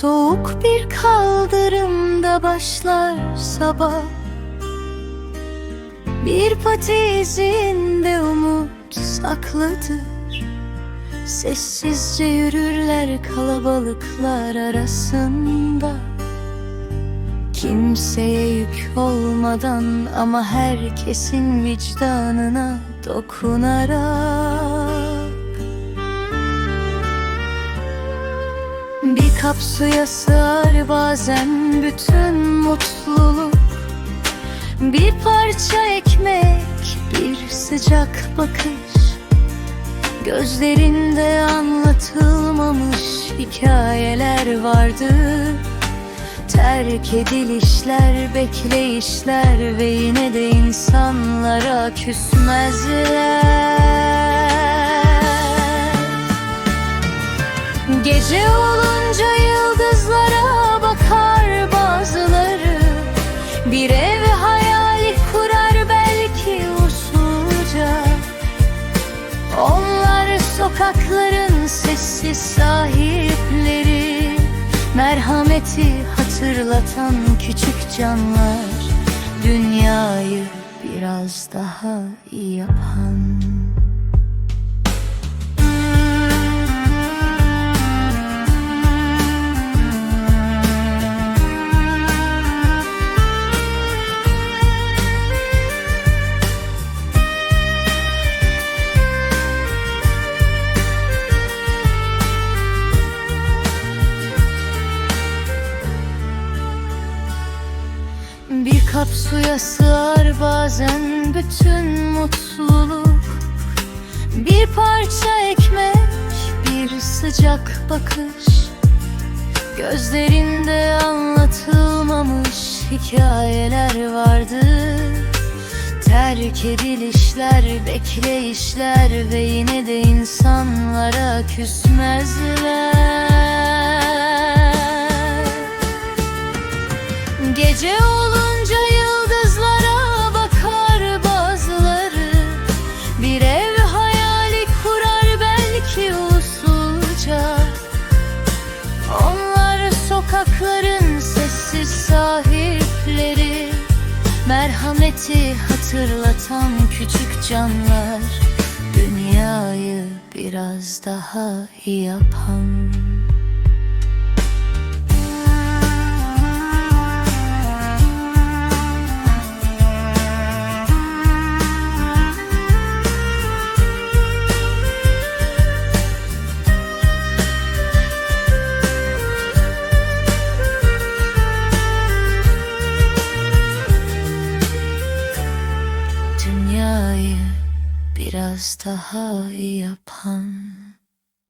Soğuk bir kaldırımda başlar sabah. Bir pati izinde umut saklıdır Sessizce yürürler kalabalıklar arasında. Kimseye yük olmadan ama herkesin vicdanına dokunarak Bir kap suya sığar bazen bütün mutluluk. Bir parça ekmek, bir sıcak bakış. Gözlerinde anlatılmamış hikayeler vardı. Terk edilişler, bekleyişler ve yine de insanlara küsmezler. Gece olunca yıldızlara bakar bazıları. Bir ev hayali kurar belki usulca. Onlar sokakların sessiz sahipleri. Merhameti hatırlatan küçük canlar. Dünyayı biraz daha iyi yapan Bir kap suya sığar bazen bütün mutluluk. Bir parça ekmek, bir sıcak bakış. Gözlerinde anlatılmamış hikayeler vardı. Terk edilişler, bekleyişler ve yine de insanlara küsmezler. Gece olunca Merhameti hatırlatan küçük canlar Dünyayı biraz daha iyi yapan Dünyayı biraz daha iyi yapan